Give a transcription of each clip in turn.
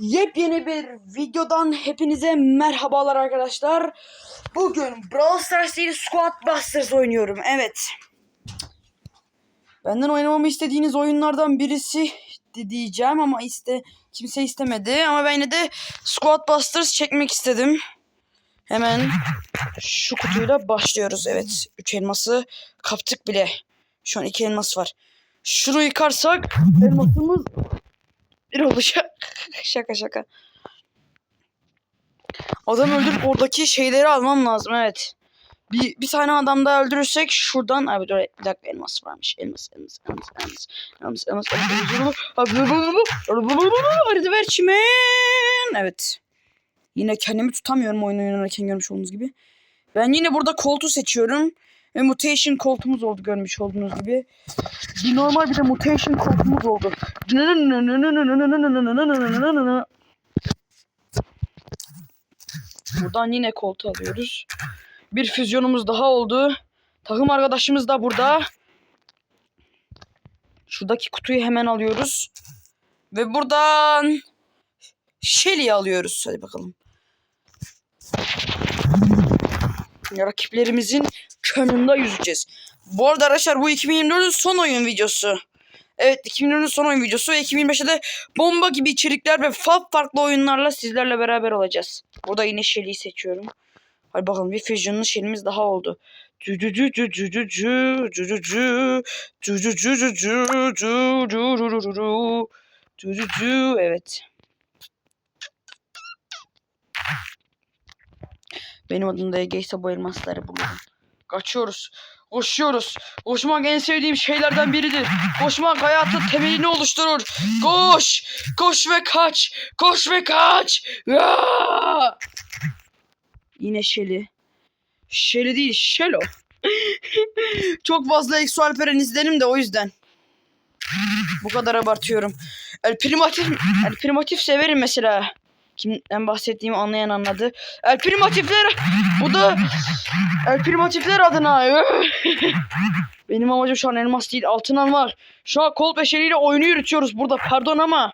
Yepyeni bir videodan hepinize merhabalar arkadaşlar. Bugün Brawl Stars değil Squad Busters oynuyorum. Evet. Benden oynamamı istediğiniz oyunlardan birisi di- diyeceğim ama iste kimse istemedi ama ben yine de Squad Busters çekmek istedim. Hemen şu kutuyla başlıyoruz. Evet. Üç elması kaptık bile. Şu an iki elmas var. Şunu yıkarsak elmasımız bir olacak. şaka şaka. Adam öldürüp oradaki şeyleri almam lazım evet. Bir, bir tane adam daha öldürürsek şuradan abi dur bir dakika elmas varmış. Elmas elmas elmas elmas elmas elmas Hadi ver çimen. Evet. Yine kendimi tutamıyorum oyun oynarken görmüş olduğunuz gibi. Ben yine burada koltuğu seçiyorum. Ve mutation koltuğumuz oldu görmüş olduğunuz gibi. Bir normal bir de mutation koltuğumuz oldu. Buradan yine koltuğu alıyoruz. Bir füzyonumuz daha oldu. Takım arkadaşımız da burada. Şuradaki kutuyu hemen alıyoruz. Ve buradan Shelly'i alıyoruz. Hadi bakalım. Rakiplerimizin kanında yüzeceğiz. Bu arada arkadaşlar bu 2024'ün son oyun videosu. Evet 2024'ün son oyun videosu ve 2025'te de bomba gibi içerikler ve fa- farklı oyunlarla sizlerle beraber olacağız. Burada yine Shelly'i seçiyorum. Hadi bakalım bir Fusion'lı Shelly'miz daha oldu. Cü Benim adım da Ege ise bu elmasları bulurum. Kaçıyoruz. Koşuyoruz. Koşmak en sevdiğim şeylerden biridir. Koşmak hayatın temelini oluşturur. Koş! Koş ve kaç! Koş ve kaç! Aa! Yine Şeli. Şeli değil, Şelo. Çok fazla Exo Alperen izlenim de o yüzden. Bu kadar abartıyorum. El Primatif, El Primatif severim mesela. Kimden bahsettiğimi anlayan anladı. El Primatifler bu da El Primatifler adına. Benim amacım şu an elmas değil altın almak. Şu an kol peşeriyle oyunu yürütüyoruz burada pardon ama.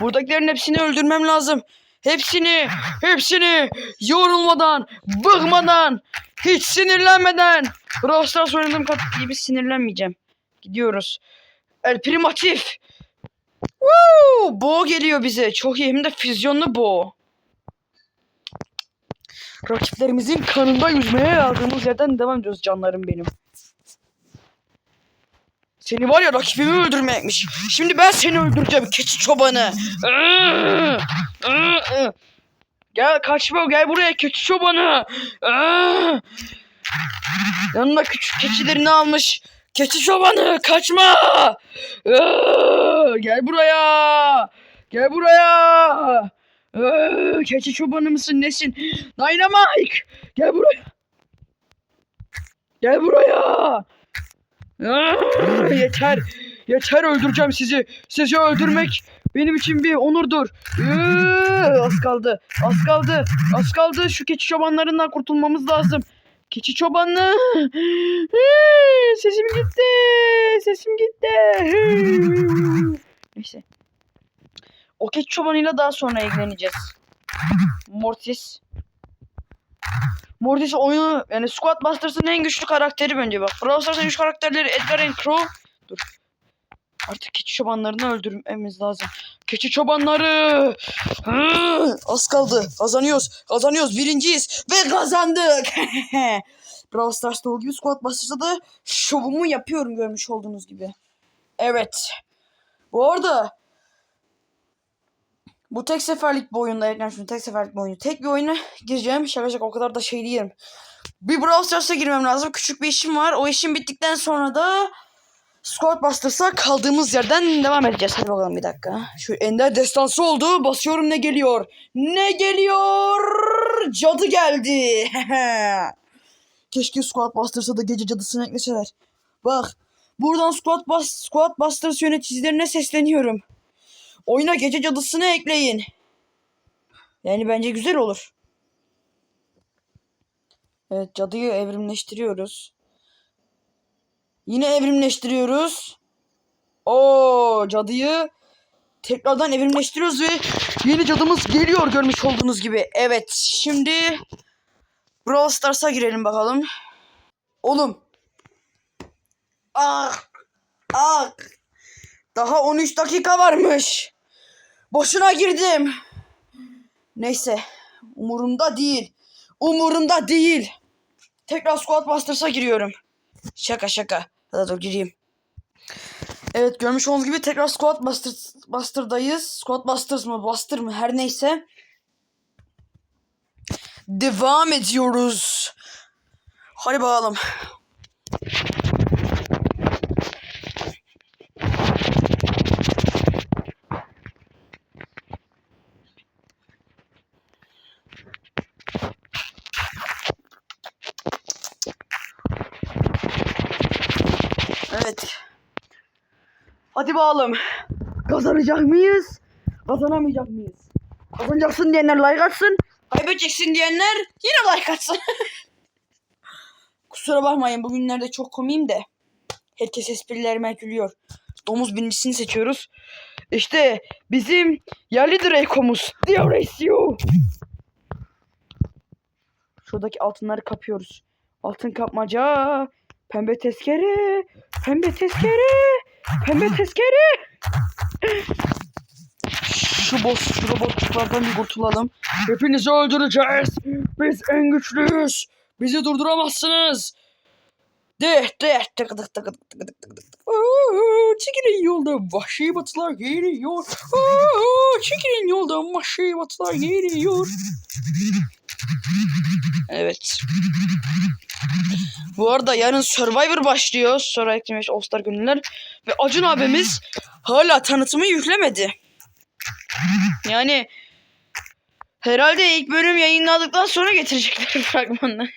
Buradakilerin hepsini öldürmem lazım. Hepsini, hepsini yorulmadan, bıkmadan, hiç sinirlenmeden. Brawl Stars oynadığım kat gibi sinirlenmeyeceğim. Gidiyoruz. El Primatif. Woo! Bo geliyor bize. Çok iyi. Hem de füzyonlu Bo. Rakiplerimizin kanında yüzmeye aldığımız yerden devam ediyoruz canlarım benim. Seni var ya rakibimi öldürmekmiş. Şimdi ben seni öldüreceğim keçi çobanı. Gel kaçma gel buraya keçi çobanı. Yanına küçük keçilerini almış. Keçi çobanı kaçma. Iıı! Gel buraya. Gel buraya. Iıı! Keçi çobanı mısın nesin? Dynamite. Gel buraya. Gel buraya. Iıı! Yeter. Yeter öldüreceğim sizi. Sizi öldürmek benim için bir onurdur. Iıı! Az kaldı. Az kaldı. Az kaldı. Şu keçi çobanlarından kurtulmamız lazım. Keçi çobanı. Sesim gitti. Sesim gitti. Neyse. O keçi çobanıyla daha sonra ilgileneceğiz. Mortis. Mortis oyunu yani Squad Busters'ın en güçlü karakteri bence bak. Brawl Stars'ın güçlü karakterleri Edgar and Crow. Dur. Artık keçi çobanlarını öldürmemiz lazım. Keçi çobanları. Hı, Az kaldı. Kazanıyoruz. Kazanıyoruz. Birinciyiz. Ve kazandık. Brawl Stars'ta olduğu gibi Squad Busters'ta da şovumu yapıyorum görmüş olduğunuz gibi. Evet. Bu arada bu tek seferlik bir oyunda yani şunu tek seferlik bir oyunu. Tek bir oyuna gireceğim. Şaka şaka o kadar da şey değilim. Bir Brawl Stars'a girmem lazım. Küçük bir işim var. O işim bittikten sonra da Squad Busters'a kaldığımız yerden devam edeceğiz. Hadi bakalım bir dakika. Şu Ender destansı oldu. Basıyorum ne geliyor? Ne geliyor? Cadı geldi. Keşke Squad Busters'a da gece cadısını ekleseler. Bak. Buradan Squad, Bus Squad Busters yöneticilerine sesleniyorum. Oyuna gece cadısını ekleyin. Yani bence güzel olur. Evet cadıyı evrimleştiriyoruz. Yine evrimleştiriyoruz. O cadıyı tekrardan evrimleştiriyoruz ve yeni cadımız geliyor görmüş olduğunuz gibi. Evet şimdi Brawl Stars'a girelim bakalım. Oğlum. Ah. Ah. Daha 13 dakika varmış. Boşuna girdim. Neyse. Umurumda değil. Umurumda değil. Tekrar Squad Busters'a giriyorum. Şaka şaka. Hadi dur gireyim. Evet görmüş olduğunuz gibi tekrar Squad Busters, Buster'dayız. Squad Busters mı Buster mı her neyse. Devam ediyoruz. Hadi bakalım. Hadi bakalım. Kazanacak mıyız? Kazanamayacak mıyız? Kazanacaksın diyenler like atsın. Kaybedeceksin diyenler yine like atsın. Kusura bakmayın bugünlerde çok komiyim de. Herkes esprilerime gülüyor. Domuz birincisini seçiyoruz. İşte bizim yerli Draco'muz. Dioracio. Şuradaki altınları kapıyoruz. Altın kapmaca. Pembe tezkere. Pembe tezkere. Pembe tezkere. Şu boss, şu robotçuklardan bir kurtulalım. Hepinizi öldüreceğiz. Biz en güçlüyüz. Bizi durduramazsınız. Deh deh tık tık tık tık tık tık tık. Çekilin yoldan vahşi batılar geliyor. Çekilin yoldan vahşi batılar geliyor. Evet. Bu arada yarın Survivor başlıyor. Sonra eklemiş All Star günler. Ve Acun abimiz hala tanıtımı yüklemedi. Yani herhalde ilk bölüm yayınladıktan sonra getirecekler fragmanını.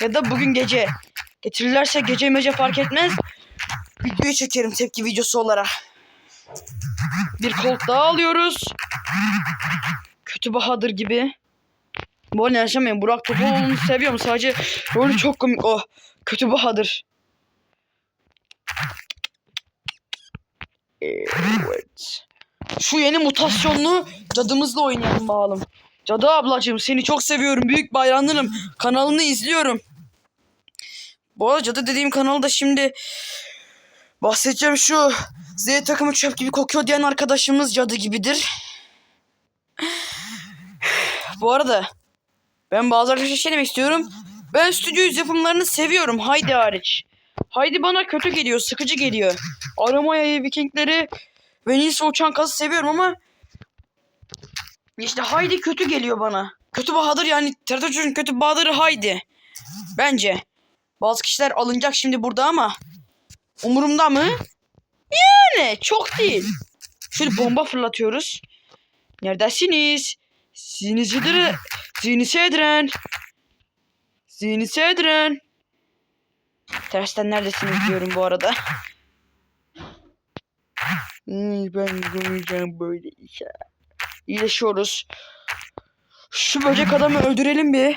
ya da bugün gece. Getirirlerse gece mece fark etmez. Videoyu çekerim tepki videosu olarak. Bir kolt alıyoruz. Kötü Bahadır gibi. Bu arada yaşamayın. Burak Topaloğlu'nu seviyorum. Sadece rolü çok komik o. Kötü Bahadır. Evet. Şu yeni mutasyonlu cadımızla oynayalım bakalım. Cadı ablacığım seni çok seviyorum. Büyük bayramlarım. Kanalını izliyorum. Bu arada cadı dediğim kanalı da şimdi bahsedeceğim şu Z takımı çöp gibi kokuyor diyen arkadaşımız cadı gibidir. Bu arada ben bazı arkadaşlar şey demek istiyorum. Ben stüdyo yapımlarını seviyorum. Haydi hariç. Haydi bana kötü geliyor, sıkıcı geliyor. Aramaya Vikingleri ve Nils Uçan Kaz'ı seviyorum ama işte Haydi kötü geliyor bana. Kötü Bahadır yani TRT Çocuk'un kötü Bahadır'ı Haydi. Bence. Bazı kişiler alınacak şimdi burada ama umurumda mı? Yani çok değil. Şöyle bomba fırlatıyoruz. Neredesiniz? Sinisidir. Sinisi ediren. Sinisi ediren. Tersten neredesiniz diyorum bu arada. Hmm, ben göreceğim böyle işe. İyileşiyoruz. Şu böcek adamı öldürelim bir.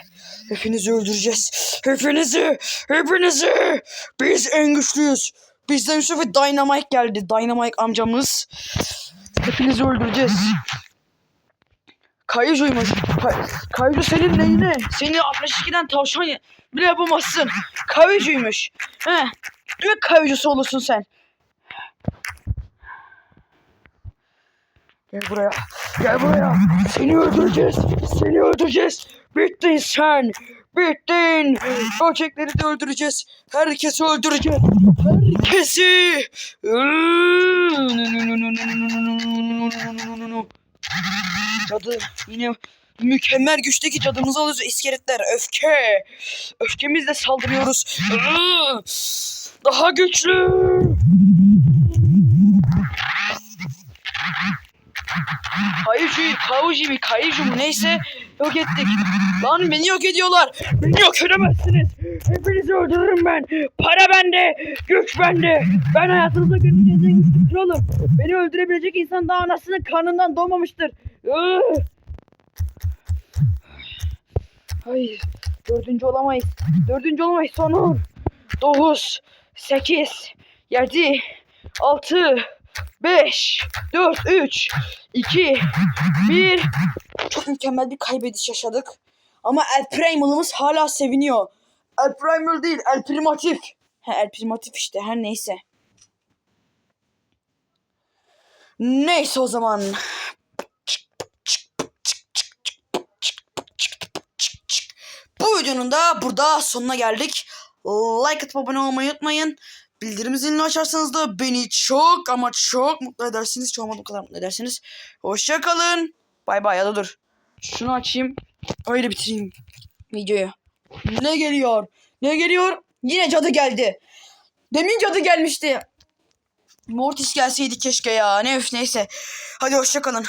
Hepinizi öldüreceğiz. Hepinizi. Hepinizi. Biz en güçlüyüz. Bizden Yusuf ve Dynamite geldi. Dynamite amcamız. Hepinizi öldüreceğiz. Kayıcuymuş. Kay Kayıcı senin neyine? Seni 62'den tavşan bile yapamazsın. Kayıcuymuş. He. Ne kayıcısı olursun sen? Gel buraya. Gel buraya. Seni öldüreceğiz. Seni öldüreceğiz. Bittin sen. Bittin. Böcekleri de öldüreceğiz. Herkesi öldüreceğiz. Herkesi. Cadı yine mükemmel güçteki cadımızı alıyoruz. İskeletler öfke. Öfkemizle saldırıyoruz. Daha güçlü. Kayıcı, kavucu mi, kayıcı mı neyse yok ettik. Lan beni yok ediyorlar. Beni yok edemezsiniz. Hepinizi öldürürüm ben. Para bende, güç bende. Ben hayatınızda göreceğiniz en güçlü kralım. Beni öldürebilecek insan daha anasının karnından doğmamıştır. Hayır. Dördüncü olamayız. Dördüncü olamayız. Son on. Dokuz. Sekiz. Yedi. Altı. 5, 4, 3, 2, 1. Çok mükemmel bir kaybediş yaşadık. Ama El Primal'ımız hala seviniyor. El Primal değil, El Primatif. He, El Primatif işte, her neyse. Neyse o zaman. Bu videonun da burada sonuna geldik. Like atıp abone olmayı unutmayın. Bildirim zilini açarsanız da beni çok ama çok mutlu edersiniz. Çok ama bu kadar mutlu edersiniz. Hoşçakalın. Bay bay ya da dur. Şunu açayım. Öyle bitireyim videoyu. Ne geliyor? Ne geliyor? Yine cadı geldi. Demin cadı gelmişti. Mortis gelseydi keşke ya. Ne öf neyse. Hadi hoşçakalın.